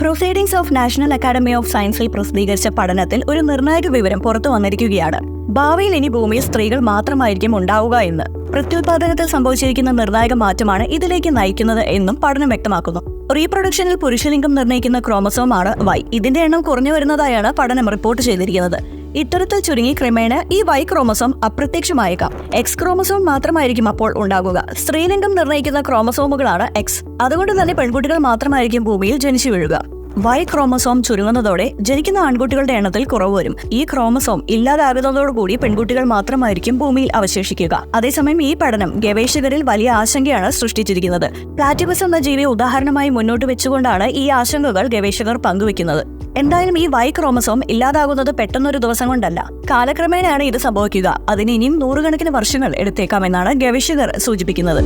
Proceedings of national academy of സയൻസിൽ പ്രസിദ്ധീകരിച്ച പഠനത്തിൽ ഒരു നിർണായക വിവരം പുറത്തു വന്നിരിക്കുകയാണ്. ഭാവിയിൽ ഇനി ഭൂമിയിൽ സ്ത്രീകൾ മാത്രമായിരിക്കും ഉണ്ടാവുക എന്ന്. പ്രത്യുത്പാദനത്തിൽ സംഭവിച്ചിരിക്കുന്ന നിർണായക മാറ്റമാണ് ഇതിലേക്ക് നയിക്കുന്നത് എന്നും പഠനം വ്യക്തമാക്കുന്നു. റീപ്രൊഡക്ഷനിൽ പുരുഷലിംഗം നിർണയിക്കുന്ന ക്രോമസോമാണ് വൈ. ഇതിന്റെ എണ്ണം കുറഞ്ഞു വരുന്നതായാണ് പഠനം റിപ്പോർട്ട് ചെയ്തിരിക്കുന്നത്. ഇത്തരത്തിൽ ചുരുങ്ങി ക്രമേണ ഈ വൈ ക്രോമസോം അപ്രത്യക്ഷമായേക്കാം. എക്സ് ക്രോമസോം മാത്രമായിരിക്കും അപ്പോൾ ഉണ്ടാകുക. സ്ത്രീലിംഗം നിർണയിക്കുന്ന ക്രോമസോമുകളാണ് എക്സ് അതുകൊണ്ട് തന്നെ പെൺകുട്ടികൾ മാത്രമായിരിക്കും ഭൂമിയിൽ ജനിച്ചു വീഴുക. വൈ ക്രോമസോം ചുരുങ്ങുന്നതോടെ ജനിക്കുന്ന ആൺകുട്ടികളുടെ എണ്ണത്തിൽ കുറവ് വരും. ഈ ക്രോമസോം ഇല്ലാതാകുന്നതോടുകൂടി പെൺകുട്ടികൾ മാത്രമായിരിക്കും ഭൂമിയിൽ അവശേഷിക്കുക. അതേസമയം ഈ പഠനം ഗവേഷകരിൽ വലിയ ആശങ്കയാണ് സൃഷ്ടിച്ചിരിക്കുന്നത്. പ്ലാറ്റിബസ് എന്ന ജീവി ഉദാഹരണമായി മുന്നോട്ട് വെച്ചുകൊണ്ടാണ് ഈ ആശങ്കകൾ ഗവേഷകർ പങ്കുവെക്കുന്നത്. എന്തായാലും ഈ വൈ ക്രോമസോം ഇല്ലാതാകുന്നത് പെട്ടെന്നൊരു ദിവസം കൊണ്ടല്ല. കാലക്രമേണയാണ് ഇത് സംഭവിക്കുക. അതിന് ഇനിയും നൂറുകണക്കിന് വർഷങ്ങൾ എടുത്തേക്കാമെന്നാണ് ഗവേഷകർ സൂചിപ്പിക്കുന്നത്.